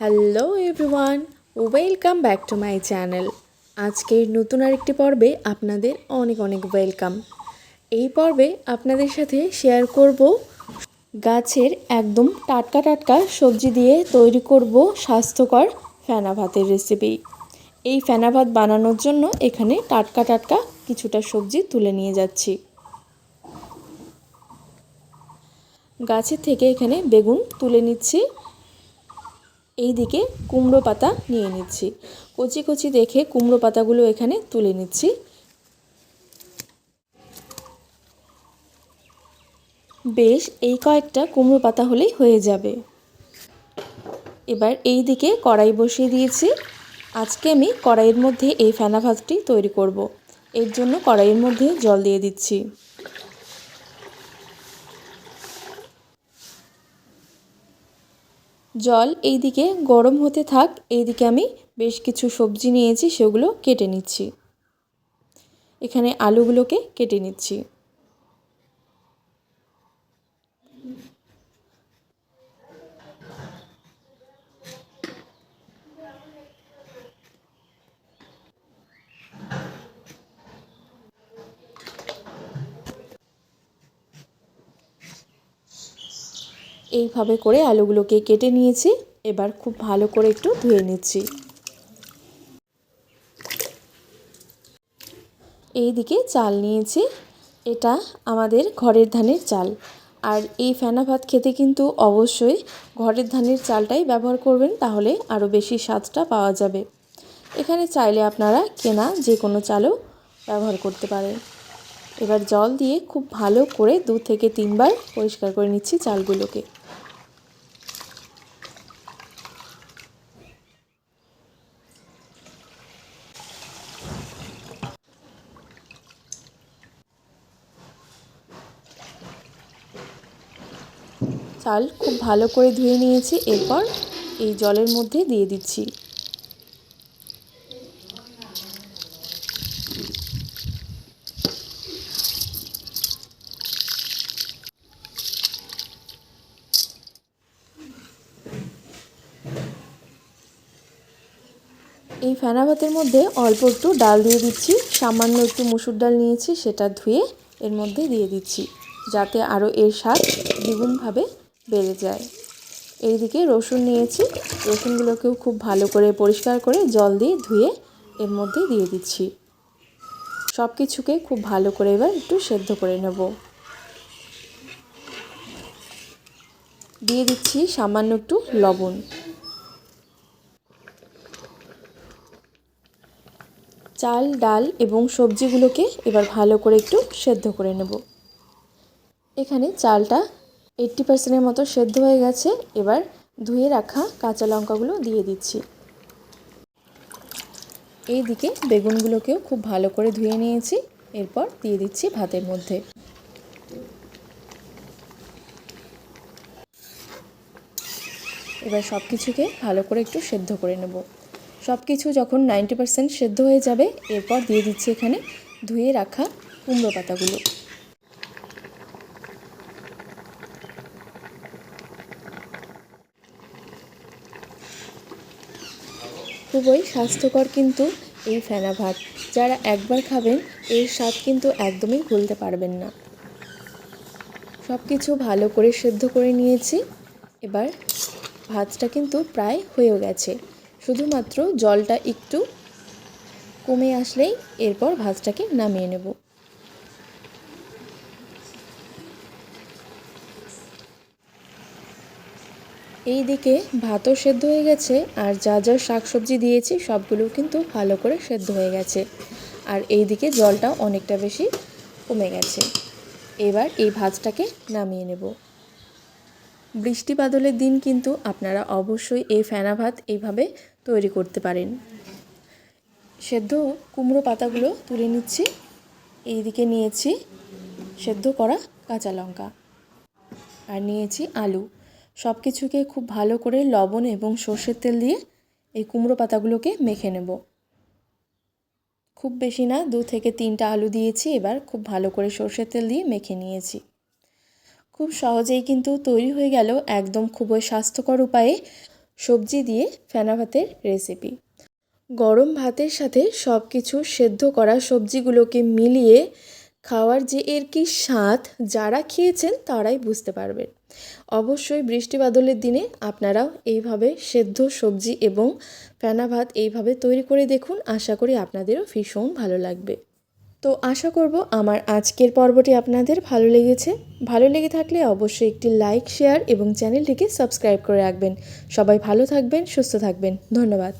Hello everyone welcome back to my channel আজকের নতুন আরেকটি পর্বে আপনাদের অনেক অনেক ওয়েলকাম এই পর্বে আপনাদের সাথে শেয়ার করব গাছের একদম টাটকা টাটকা সবজি দিয়ে তৈরি করব স্বাস্থ্যকর ফেনা ভাতের রেসিপি এই ফেনা ভাত বানানোর জন্য এখানে টাটকা টাটকা কিছুটা সবজি তুলে নিয়ে যাচ্ছি। গাছের থেকে এখানে বেগুন তুলে নিচ্ছি। এই দিকে কুমড়ো পাতা নিয়ে নিচ্ছি। কচি কচি দেখে কুমড়ো পাতাগুলো এখানে তুলে নিচ্ছি। বেশ, এই কয়েকটা কুমড়ো পাতা হলেই হয়ে যাবে। এবার এই দিকে কড়াই বসিয়ে দিয়েছি। আজকে আমি কড়াইয়ের মধ্যে এই ফেনা ভাতটি তৈরি করব। এর জন্য কড়াইয়ের মধ্যে জল দিয়ে দিচ্ছি। জল এইদিকে গরম হতে থাক, এইদিকে আমি বেশ কিছু সবজি নিয়েছি, সেগুলো কেটে নিচ্ছি। এখানে আলুগুলোকে কেটে নিচ্ছি। এইভাবে করে আলুগুলোকে কেটে নিয়েছি। এবার খুব ভালো করে একটু ধুয়ে নিচ্ছি। এইদিকে চাল নিয়েছি। এটা আমাদের ঘরের ধানের চাল। আর এই ফেনা ভাত খেতে কিন্তু অবশ্যই ঘরের ধানের চালটাই ব্যবহার করবেন, তাহলে আরও বেশি স্বাদটা পাওয়া যাবে। এখানে চাইলে আপনারা কেনা যে কোনো চালও ব্যবহার করতে পারেন। এবার জল দিয়ে খুব ভালো করে দু থেকে তিনবার পরিষ্কার করে নিচ্ছি চালগুলোকে। চাল খুব ভালো করে ধুয়ে নিয়েছি, এরপর এই জলের মধ্যে দিয়ে দিচ্ছি। এই ফেনা ভাতের মধ্যে অল্প একটু ডাল দিয়ে দিচ্ছি, সামান্য একটু মুসুর ডাল নিয়েছি, সেটা ধুয়ে এর মধ্যে দিয়ে দিচ্ছি, যাতে আরও এর স্বাদ দ্বিগুণভাবে বেড়ে যায়। এইদিকে রসুন নিয়েছি। রসুনগুলোকেও খুব ভালো করে পরিষ্কার করে জল দিয়ে ধুয়ে এর মধ্যে দিয়ে দিচ্ছি। সব কিছুকে খুব ভালো করে এবার একটু সেদ্ধ করে নেব। দিয়ে দিচ্ছি সামান্য একটু লবণ। চাল, ডাল এবং সবজিগুলোকে এবার ভালো করে একটু সেদ্ধ করে নেব। এখানে চালটা এইট্টি পার্সেন্টের মতো সেদ্ধ হয়ে গেছে। এবার ধুয়ে রাখা কাঁচা লঙ্কাগুলো দিয়ে দিচ্ছি। এই দিকে বেগুনগুলোকেও খুব ভালো করে ধুয়ে নিয়েছি। এরপর দিয়ে দিচ্ছি ভাতের মধ্যে। এবার সব কিছুকে ভালো করে একটু সেদ্ধ করে নেব। সব কিছু যখন নাইনটি পার্সেন্ট সেদ্ধ হয়ে যাবে, এরপর দিয়ে দিচ্ছি এখানে ধুয়ে রাখা কুমড়ো পাতাগুলো। খুবই স্বাস্থ্যকর কিন্তু এই ফেনা ভাত। যারা একবার খাবেন, এর স্বাদ কিন্তু একদমই ভুলতে পারবেন না। সব কিছু ভালো করে সেদ্ধ করে নিয়েছি। এবার ভাতটা কিন্তু প্রায় হয়েও গেছে। শুধুমাত্র জলটা একটু কমে আসলেই এরপর ভাতটাকে নামিয়ে নেব। এই দিকে ভাতও সেদ্ধ হয়ে গেছে, আর যা যা শাকসবজি দিয়েছি সবগুলো কিন্তু ভালো করে সেদ্ধ হয়ে গেছে। আর এই দিকে জলটাও অনেকটা বেশি কমে গেছে। এবার এই ভাতটাকে নামিয়ে নেব। বৃষ্টি বাদলের দিন কিন্তু আপনারা অবশ্যই এই ফেনা ভাত এইভাবে তৈরি করতে পারেন। সেদ্ধ কুমড়ো পাতাগুলো তুলে নিচ্ছি। এই দিকে নিয়েছি সেদ্ধ করা কাঁচা লঙ্কা। আর নিয়েছি আলু। সব কিছুকে খুব ভালো করে লবণ এবং সর্ষের তেল দিয়ে এই কুমড়ো পাতাগুলোকে মেখে নেব। খুব বেশি না, দু থেকে তিনটা আলু দিয়েছি, এবার খুব ভালো করে সর্ষের তেল দিয়ে মেখে নিয়েছি। খুব সহজেই কিন্তু তৈরি হয়ে গেল একদম খুবই স্বাস্থ্যকর উপায়ে সবজি দিয়ে ফেনা ভাতের রেসিপি। গরম ভাতের সাথে সব কিছু সেদ্ধ করা সবজিগুলোকে মিলিয়ে খাওয়ার যে এর কি স্বাদ যারা খেয়েছেন তারাই বুঝতে পারবেন। অবশ্যই বৃষ্টি বাদলের দিনে আপনারাও এইভাবে সেদ্ধ সবজি এবং ফেনা ভাত এইভাবে তৈরি করে দেখুন, আশা করি আপনাদেরও ভীষণ ভালো লাগবে। তো আশা করব আমার আজকের পর্বটি আপনাদের ভালো লেগেছে। ভালো লেগে থাকলে অবশ্যই একটি লাইক, শেয়ার এবং চ্যানেলটিকে সাবস্ক্রাইব করে রাখবেন। সবাই ভালো থাকবেন, সুস্থ থাকবেন। ধন্যবাদ।